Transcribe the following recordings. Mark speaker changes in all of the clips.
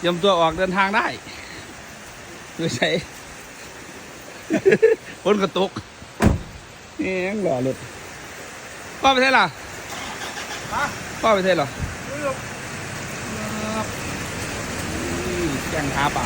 Speaker 1: เตรียมตัวออกเดินทางได้ไม่ใช่ฝนกระตกนี่ยังหล่อหลุดป้าไปเท่ล่ะป้าไปเท่หรอครับนี่แกงหาป่า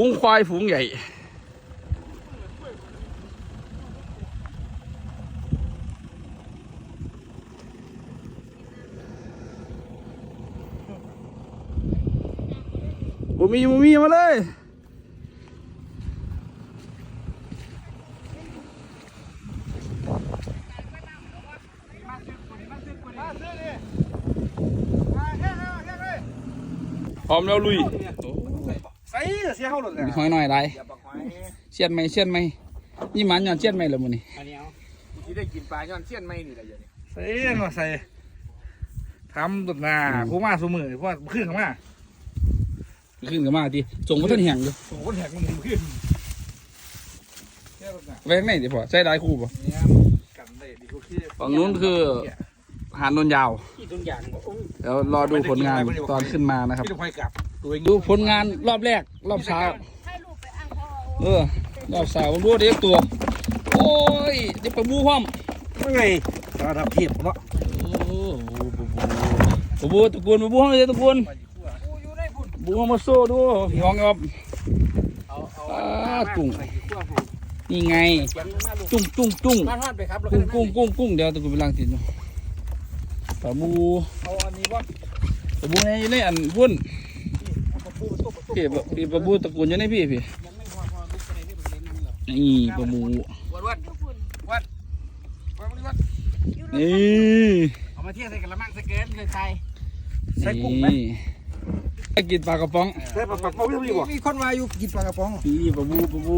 Speaker 1: ฝูงควายฝูงใหญ่ บุมีบุมีมาเลยพร้อมแล้วลุย
Speaker 2: เสียเข้าหลุดเลย
Speaker 1: หอยหน่อยไร
Speaker 2: อย่าบอกหอย
Speaker 1: เชียนไหมเชียนไหมนี่หมันย้อนเชียนไหมเหรอมึงนี่
Speaker 2: อันนี้เอาที่ได้กินปลาย้อนเสี้ยนไม่นี่แหละเดี๋ยวนี้
Speaker 3: ใส่มาใส่ทำตุดหน้าผู้มาสมือเพราะว่าขึ้นเข้ามา
Speaker 1: ขึ้นกันมาทีส่งมาท่านแห่งอยู่
Speaker 3: โอ้โหแหกมันขึ้นแค่ตุดหน้า
Speaker 1: ไว้ข้างในเดี๋ยวพอใช้ได้คู่ป่ะ
Speaker 3: เนี่ยกันได้ดีทุกที่
Speaker 1: ฝั่งนู้นคือหานนนยาว
Speaker 2: ที่ทุกอย่างก็อุ้ม
Speaker 1: เดี๋ยวรอดูผลงานตอนขึ้นมานะครับ
Speaker 3: พี่ต้องคอยกลับตัวเอง
Speaker 1: ดูผลงานรอบแรก รอบเช้า
Speaker 4: ให้ลูกไปอ้างพ่อ
Speaker 1: เออรอบเช้าผมรู้เด็กตัว โอ้ยเด็กปลาบูพร้อม
Speaker 3: เมื่อไงระดับเทียบเนาะ
Speaker 1: โอ้โหปลาบูตะกูลปลาบูห้องเลยตะกูล
Speaker 2: กูอยู่ในพุ่น
Speaker 1: บูห้องมาโซ่ดูพี่ห้องครับ
Speaker 2: เอาเอา
Speaker 1: อ่ากุ้ง
Speaker 2: ใส่ขั้วให้
Speaker 1: นี่ไง
Speaker 2: เสียงมาลูก
Speaker 1: จุ้งจุ้งจุ้ง
Speaker 2: มาทอดไปครับแล้ว
Speaker 1: กุ้งกุ้งกุ้งกุ้งเดี๋ยวตะกูลไปล้างติดเนาะปลาบู
Speaker 2: เอาอันนี้ว่า
Speaker 1: ปลาบูในในอันวุ่น
Speaker 2: เอาปูตุ๊บตุ๊บ
Speaker 1: พี่ปลาพี่ปลาบูตะกูลยู่ในพี่พี่
Speaker 2: ยังไม่พอพอลูกไปไหนที่ไปไหนนั่นี่
Speaker 1: ปลาบู
Speaker 2: วัดวัด
Speaker 4: ทุกคน
Speaker 2: วัดวัด
Speaker 1: นี่
Speaker 2: เอามาเที่ยบใส่กระมังสเกนเคยใคร
Speaker 3: ใส่กุ้งไหม
Speaker 1: กินปลากระป๋อง
Speaker 3: ใส่ปลาปักเป้าไม่ต้องมีบ่
Speaker 2: มีคนมาอยู่กินปลากระป๋อง
Speaker 1: นี่ปลาบูปลาบู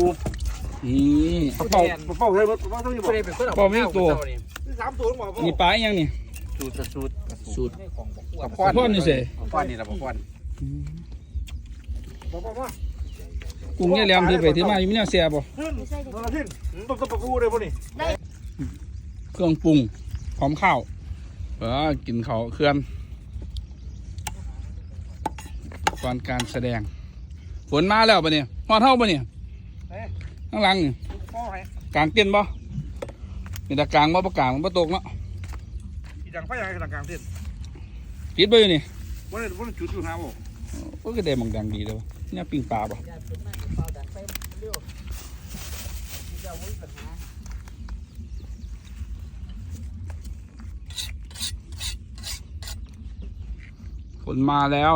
Speaker 1: นี่
Speaker 3: ปลาเป้าปลาเป้าใช่ปลาเป้าต้องมีบ่
Speaker 2: ป็นคนเอา
Speaker 1: ปลาไม่ตัว
Speaker 3: สามตัวต้องบอก
Speaker 1: นี่ปลาอีหยังนี่
Speaker 2: สูตรสูตร
Speaker 1: สูตร
Speaker 2: ของบอก
Speaker 1: ปลาพ่อนนี่เส
Speaker 2: ป้อนนี่ละป้อน
Speaker 3: ปลาเป้าว่า
Speaker 1: กุ้งเนี่ยแหลมถือไปถือมาอยู่มีแนวเสียบ่
Speaker 3: ขึ้นตัวละขึ้นต้มต้มปลาบูเลยพวกนี้
Speaker 1: เครื่องปรุงพร้อมข้าวเออกินข้าวเคลื่อนก่อนการแสดง ฝนมาแล้วปะเนี่ยฮอดเท่าปะเนี่ยข้างหลังนี่
Speaker 3: ป้อให้
Speaker 1: กลางเตียนบ่มีแต่กลางบ่ประกลางบ่ตกเนาะ
Speaker 3: อีดังไฟอะไรกลางกลางเส้น
Speaker 1: ปิดไปอยู่นี่
Speaker 3: วันนี้วันนี้จุดอยู่หาบ่
Speaker 1: โอ้ก็ได้หมองดังดีเลยวะ เนี่ยปิ้งปลาบ่ฝนมาแล้ว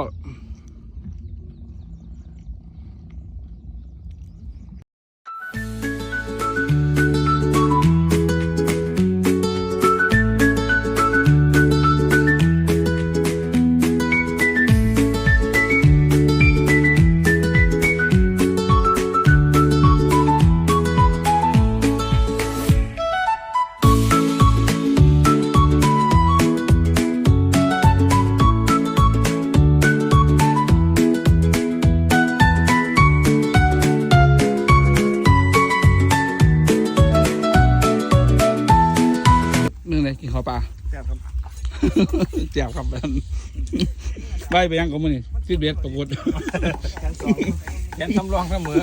Speaker 3: ครับ
Speaker 1: เจียบครับมันใบไปยังก็มันนี่ฟิตเบสปรากฏ
Speaker 2: แขนสองแขนทำรองเสมอ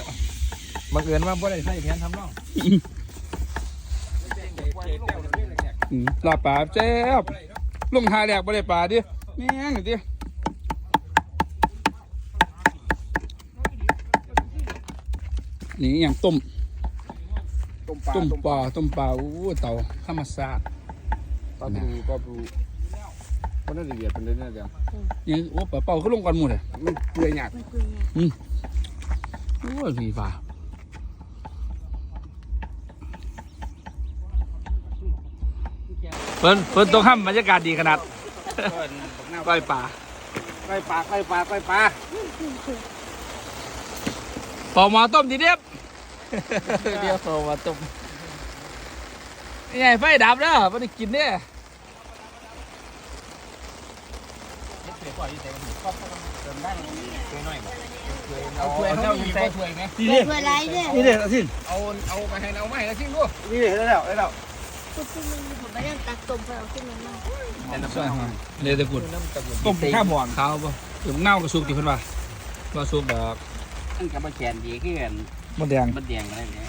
Speaker 2: บังเอิญว่าบ่ได้ใส่แขนทำรอง
Speaker 1: อืมลาบปลาแจ๊บลงทาแรกบ่ได้ปลาดิแม่งดินี่อหย่างต้ม
Speaker 2: ต้มปลา
Speaker 1: ต้มปลาต้มปลาอู้เต่าธรรมชาติ
Speaker 2: ปลาบูปลาบู คนน่าจะเดียดเป็นเรื่องน่าจะ
Speaker 1: ยังโอ้ปลาเป่าเขาลงก่อนหมดเลย
Speaker 2: มันเปลือยหยา
Speaker 4: ดมันเกลืออืม
Speaker 1: โอ้ยสีฟ้าเพิ่นเพิ่นตรงข้ามบรรยากาศดีขนาดใกล้ป่า
Speaker 2: ใกล้ป่าใกล้ป่าใกล้ป่า
Speaker 1: ปอมาต้มดีเดียบเดียวปอมาต้มนี่ไงไฟดับแล้วมันกินเนี่ย
Speaker 2: เอาถ้วยเขามีบ่ถ้วยไหม
Speaker 1: นี่เด้
Speaker 4: เพื่ออะไรเนี่ย
Speaker 1: นี่เด้อาทิ
Speaker 2: เอาเอาไปให้เอาไม่แล้วทิ้งลูก
Speaker 1: นี่เด้ได้แล้วได้แล้ว
Speaker 4: คุณคุณมึงผมไม่ได้ตักต้มเพื่อเอาขึ้นมา
Speaker 2: แต่น้ำ
Speaker 1: ใช่
Speaker 2: ปลา
Speaker 1: ฮะเลยตะกุด
Speaker 2: น้ำตะกุด
Speaker 1: ต้มข้าวหมอนข้าวป่ะเดี๋ยวเน่ากระสุกติเพิ่นว่าบ่สุกดอก
Speaker 2: มันกับมาแขนดีขึ้น
Speaker 1: มดแดง
Speaker 2: มันแดงอะไรเนี่ย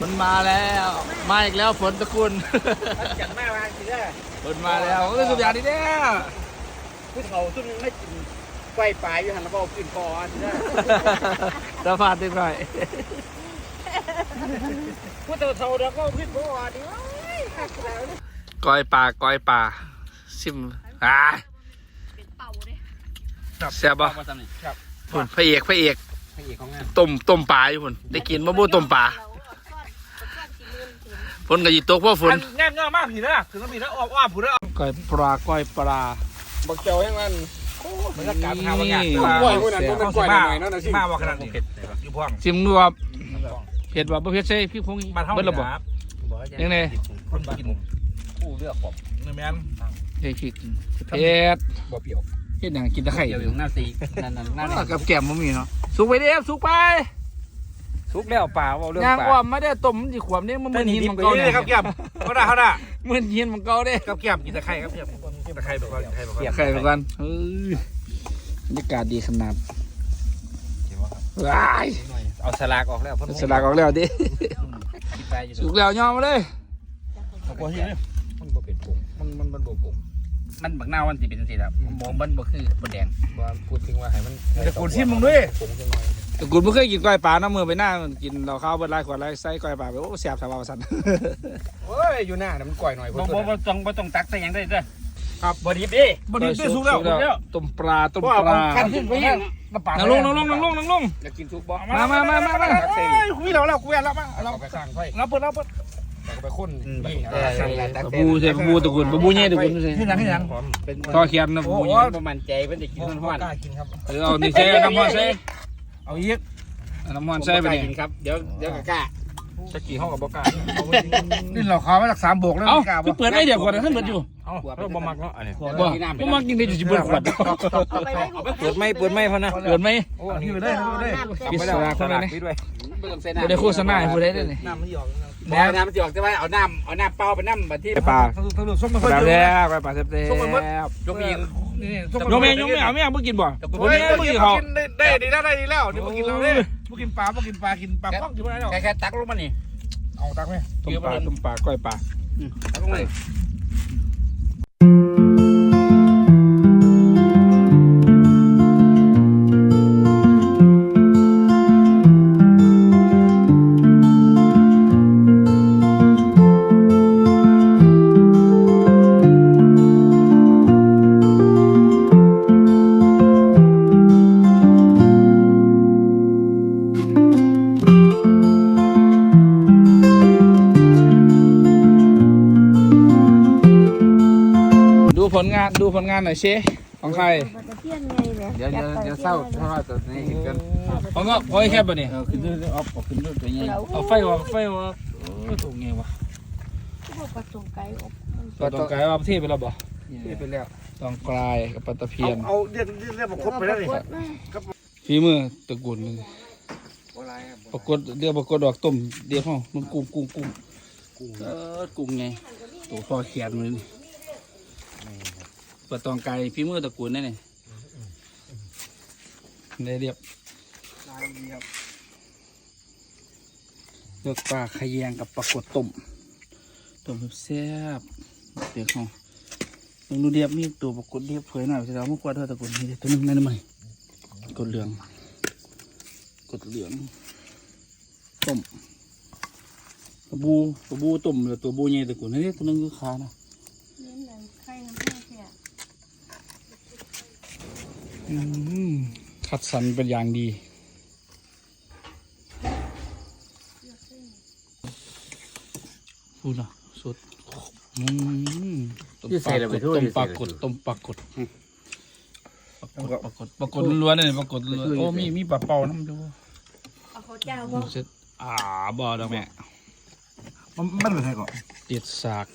Speaker 1: มันมาแล้ว มาอีกแล้วฝนตะกุน
Speaker 2: จัดแม่มาสิเด้อ
Speaker 1: ฝนมาแล้วก็สุกอย่างนี้เนี่ย
Speaker 2: ผู้เขาซุ่มไม่กินก้อยปลาอยู่หันแล้วก็ขึ้นคอสิเด้อ
Speaker 1: ตาฟาดติดหน่อย
Speaker 2: ผู้เต่าเท่าแล้วก็ขึ้นคอดิ
Speaker 1: ก้อยปลาก้อยปลาซิมอ่า
Speaker 4: เป็นเป่าเลย
Speaker 1: แซ่บบ่
Speaker 2: มาทำนี่ครับ
Speaker 1: พุ่นพระเอกพระเอก
Speaker 2: พระเอกของงาน
Speaker 1: ต้มต้มปลาอยู่พุ่นได้กินมะบูต้มปลาฝนก็สิตกเพราะฝน
Speaker 2: แง่มเงามากผีนะถึงต้องผีนะอ้อมอ้อมผีนะ
Speaker 1: ก้อยปลาก้อยปลา
Speaker 2: บักเจ้ายังมันบรรยากาศทางบรรยากาศ
Speaker 1: นี่
Speaker 2: กล้วยพวกนั้นมันเป็นกล้วยหน่อยๆเนาะนะสิ
Speaker 3: มาว่าขนาดนี้อยู่พ่วง
Speaker 1: ซิมดูว่าเผ็ดว่าบ่เผ็ดใช่พี่พงษ์
Speaker 3: บ้านเฮา
Speaker 1: เบิดระบบ
Speaker 3: ครับ
Speaker 1: ยังไง
Speaker 3: คนกิน
Speaker 2: ผู้เลือกผม
Speaker 3: นี่แม่น
Speaker 1: เฮ้ยพี่เผ็ด
Speaker 2: บ่เปรี้ยว
Speaker 1: เฮ็ดหยังกินตะไคร้
Speaker 2: เปรี้ยวอยู่หน้าสีนั่นนั่นหน้า
Speaker 1: อ่ากับแก้มบ่มีเนาะสุกไปเด้อสุกไป
Speaker 3: ทุกแล้วป่าว่าเรื่อง
Speaker 1: ย่าง
Speaker 3: ป่า
Speaker 1: อ้อมมาได้อต้มมันสิขวมเด้มัน
Speaker 3: แต่
Speaker 1: มึน
Speaker 3: นี่
Speaker 1: หิน
Speaker 3: ดิบ
Speaker 1: มัน
Speaker 3: ก็
Speaker 1: เก่า
Speaker 3: อยู่
Speaker 1: เนี่
Speaker 3: เลยยครับแก้มเขาด่าเขาด่า
Speaker 1: มึนหินมันเก่าเด้
Speaker 3: กับแก้มกินตะไคร้ครับแก้มกิน ตะไคร้ไปก่อนตะไคร้ไปก่อน
Speaker 1: ไข่ไปกันเฮ้ยบรรยากาศดีขนาดว้าย
Speaker 2: เอาสลากออกแล้วเพิ่น
Speaker 1: สลากออกแล้วดิ
Speaker 2: คิดไปอยู่
Speaker 1: สุกแล้วย่อมมาเลย
Speaker 3: เอาพอที่นี่
Speaker 2: มันบ่เป็นผงมันมันมันบ่ผงมันบักหน้ามันสิเป็นจังซี่ครับบ่มันบ่คือบ่แดงบ่พูดถึงว่าให้มัน
Speaker 3: จะกูชิมมึงด้วย
Speaker 2: ผงจังหน่อย
Speaker 1: แต่กูไม่เคยกินก้อยปลาน้ำมือไปหน้ามันกินเราข้าวเบิดไรขวดไรใส่ก้อยปลาไปโอ้แสบสบายสัน
Speaker 2: เฮ้ยอยู่หน้าน่ะมันก่อยหน่อย
Speaker 3: บ่บ่บ่ต้องบ่ต้องตักใส่หยังได้เด้อ
Speaker 2: ครับบ่ดิบดิ
Speaker 3: บ่ดีได้สุกแล้วสุกแล้ว
Speaker 1: ต้มปลาต้ม
Speaker 2: เพราะ
Speaker 1: ป
Speaker 2: ว่า
Speaker 1: ลา
Speaker 2: มันคันขึ้นไปอีก
Speaker 3: น้ำปลา
Speaker 1: นั่งลงนั่งลงนั่งลงนั่งลง
Speaker 2: จะกินซุปบ่
Speaker 1: มามามามามา
Speaker 3: เอ้ยคุยแล้วแล้วคุยแล้วมา
Speaker 2: เรา
Speaker 3: เรา
Speaker 2: ไปสร้างไฟ
Speaker 3: เราเปิดเราเปิด
Speaker 2: เราไปค้นนี่
Speaker 1: ปลาบูใช่ปลาบูตะกุนปลาบูเงี้ยตะกุนใช่
Speaker 3: ที่หยังที่หยัง
Speaker 2: เป็น
Speaker 1: ทอเขียนนะปลาบู
Speaker 2: โอ้
Speaker 1: เงี้ย
Speaker 2: บ่มั่นใจเพิ่นจะกินฮ้อน
Speaker 3: กล้ากินครับ
Speaker 1: เออเอานี่ใส่น้ำมันใส่
Speaker 3: เอาอีก
Speaker 1: เอาน้ำมัน
Speaker 2: ๆ
Speaker 1: ใส่ไป
Speaker 2: บ่กล้า
Speaker 1: นี่
Speaker 2: กินครับ เดี๋ยวเดี๋ยวก็กล้า
Speaker 3: จะกี่ห้องกับบ่กล้านี่เราขอมาจากสามโบกแล้ว
Speaker 1: เอ้า
Speaker 3: ไม่กล้าบ่
Speaker 1: เปิดไอเดียก่อนนะท่านเปิดอยู่
Speaker 3: เอ้าเราบ่มักเนาะอันนี้
Speaker 1: บ่บ่มากินได้อยู่สิบนขวด
Speaker 4: เอาไปไว้
Speaker 2: เปิดไม่เปิดไม่พอนะ
Speaker 1: เปิดไหม
Speaker 3: โอ้อันนี้ไปเลยไปเลย
Speaker 1: กินสลากคนนั้นนี่
Speaker 2: ปิดด้วยบ่ต้องใส่น้ำ
Speaker 1: บ่ได้โฆษณาให้ผู้ใดได้นี่
Speaker 3: น้ำมันหยอก
Speaker 2: บ่น้ำมันสิออกแต่ว่าเอาน้ำเอาน้ำเปล่าไปน้ำบัดที่
Speaker 1: ปลา
Speaker 3: ทั้งทั้งส้มมัน
Speaker 1: ป
Speaker 3: ค่อย
Speaker 1: ลา
Speaker 3: เย
Speaker 1: แล้
Speaker 3: อะ
Speaker 1: วปลาแซ่บ
Speaker 3: ส่งไปหมด
Speaker 2: ยกอีก
Speaker 3: นี่
Speaker 1: โยมเองโยมไม่เอาไม่เอาบ่กินบ่
Speaker 3: โอ้
Speaker 1: บ่
Speaker 3: ย
Speaker 1: มีบ่
Speaker 3: กิ
Speaker 1: กิ
Speaker 3: น
Speaker 1: น
Speaker 3: เขา
Speaker 1: เขา
Speaker 3: ได้ดีแล้วได้ดีแล้วนี่มากินเราเนี่ยมากินปลามากินปลากินปลาป้องกินไม่ได้หรอก
Speaker 2: แค่แค่ตักลงมานี่
Speaker 3: เอาตักไหม
Speaker 1: ต้มปลาต้มปลาก้อยปลา
Speaker 2: ตักลงมา นี่
Speaker 1: ดู ผลงานดูผลงานหน่อยเชของใคร
Speaker 4: มันจะเพี้ยนไงเนี่ย
Speaker 2: เดี๋ยวเดี๋ยวเดี๋ยวเศร้าเพราะว่าตัวนี้เห็นกัน
Speaker 1: ของก็พอยแค่บ่นี่
Speaker 2: เออขึ้นด้วยเอาเอาขึ้นด้วยตัวนี้
Speaker 1: เอาไฟออกไฟออกโอ้ยถูกไงวะ
Speaker 4: พวกปลาส่งไก่อบ
Speaker 1: ปลาตองกายว่าประเทศไปแล้วบ่
Speaker 3: ไปแล้ว
Speaker 1: ตองกลายกับปลาตะเพียน
Speaker 3: เอาเรียกเรียกมาครบไปแล้วนี่
Speaker 1: ฝีมือตระกูลเลยปรากฏเดี๋ยวปรากฏดอกต้มเดี๋ยวห้องมันกุ้งกุ้งกุ้งเออกุ้งไงตัวพอแขนเลยนี่ ปลาตองกายฝีมือตระกูลนั่นนี่ได้เรียบเลือกปลาขยงกับปลากดต้มต้มแซ่บๆเดี๋ยวเขาลองดูเดียบมีตัวปรากฏเดียบเผยหน่อยสิเราไม่กวาดเท่าตระกูลนี่เดี๋ยวตัวหนึงนั่นไหมกดเหลืองกดเหลืองต้มกระบูกระบูต้มแล้วตัวบูใหญ่ตะกุนนี่ตัวนึงคือขานะ
Speaker 4: นี่เหมือนไข่น้ำแข็งเนี่ย
Speaker 1: อืม คัดสรรเป็นอย่างดี พูดนะสุดอืมต้มปลากดต้มปลากดต้มปลากดปลากดปลากดปลากดล้วนๆเลยปลากดล้วนๆโอ้มีมีปลาเป่าน้ำดู
Speaker 4: เอาเขาเจ้าบ่
Speaker 1: เสร็จอ่าบ่ดอกแม่
Speaker 3: มันมันเป็นไงก่อน
Speaker 1: เตียดสาก